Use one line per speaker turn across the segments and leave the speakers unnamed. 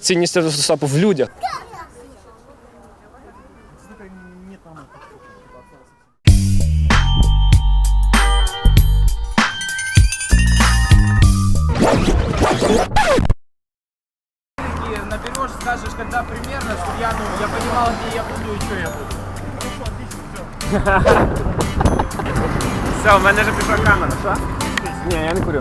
Цінність автостопу в людях.
Наберешь, скажешь, когда примерно, чтобы я, ну, я понимал, где я буду и что я буду.
Все, у мене вже пішла камера. Що? Ні, я не курю.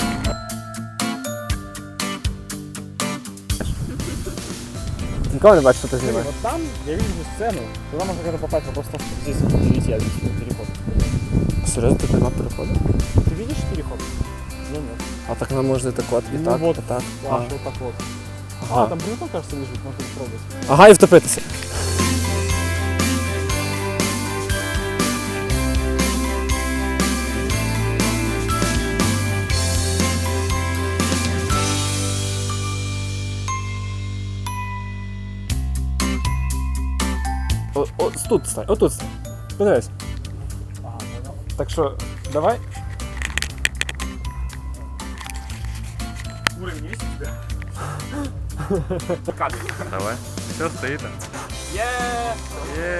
Ніколи не бачу, що ти знімаєш.
Вот там я вижу сцену, туда можно когда попасть, просто здесь перейти, а здесь переход.
Серйозно, тут нема переходу?
Ты видишь переход? Я нет.
А так нам можна так от і
Ну
так,
вот.
і так.
А,
А.
вот так вот.
Ага.
А, там бревно, кажется, лежит, можно попробовать.
Ага, і втопитися. О, о, тут стань, отут стань. Подивись. Так що, давай.
Уровень есть у тебя?
Давай. Все!
Є.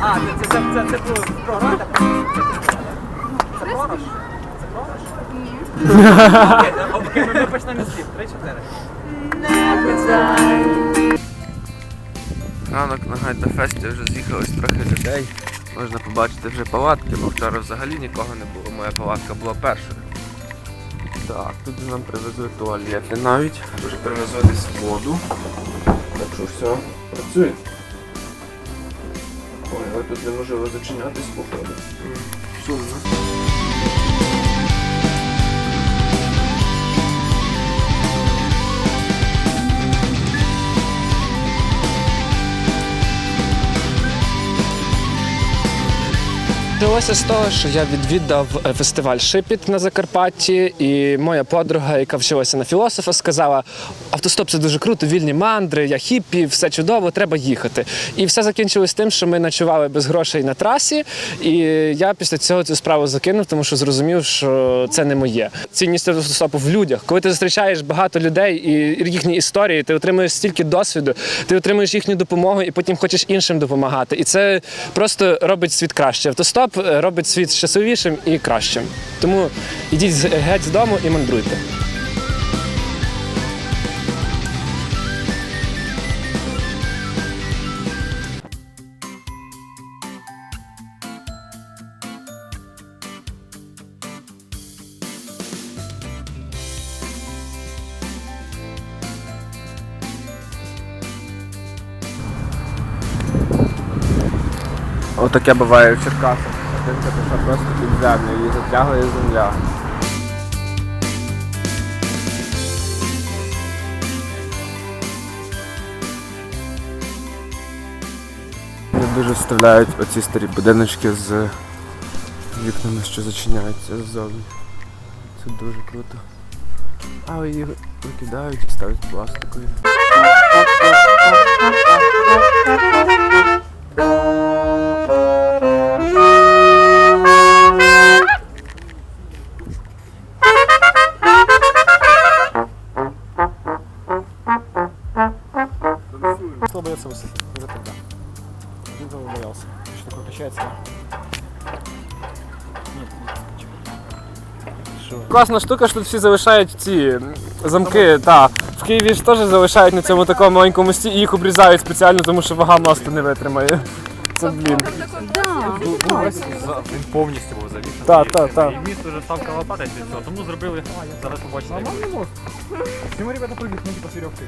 А, це, це, це, це, це про- програти? Це програш? Це програш? Ні. Окей, ми, ми почнемо з слів. Три-чотири.
Ранок на Гайдафесті вже з'їхалось трохи людей. Можна побачити вже палатки, бо вчора взагалі нікого не було. Моя палатка була першою. Так, тут нам привезли туалети навіть. Вже привезли десь воду. Так що все, працює. Ой, але тут неможливо зачинятись, походу. Сумно.
Почалося з того, що я відвідав е, фестиваль Шипіт на Закарпатті, і моя подруга, яка вчилася на філософа, сказала: автостоп це дуже круто, вільні мандри, я хіппі, все чудово, треба їхати. І все закінчилось тим, що ми ночували без грошей на трасі. І я після цього цю справу закинув, тому що зрозумів, що це не моє. Цінність автостопу в людях. Коли ти зустрічаєш багато людей і їхні історії, ти отримуєш стільки досвіду, ти отримуєш їхню допомогу і потім хочеш іншим допомагати. І це просто робить світ краще. Автостоп е, робить світ щасливішим і кращим. Тому ідіть геть з дому і мандруйте.
Отаке буває в Черкасах. Хатинка пішла просто підземна, її затягує земля. Вони дуже вставляють оці старі будиночки з вікнами, що зачиняються ззовні. Це дуже круто. Але їх викидають і ставлять пластикові.
Кто боится высоты? Уже тогда. Один того боялся. Что такое качается? Нет, нет,
Класна штука, що тут всі залишають ці замки. Та в Києві ж теж залишають на цьому такому маленькому мості і їх обрізають спеціально, тому що вага мосту не витримає. Це блін.
Він повністю був завішений.
Так, так, так.
І міст вже став калапатись і все. Тому зробили зараз побачите. як
Нормальный мост. Почему ребята прыгают, ну типа с веревкой?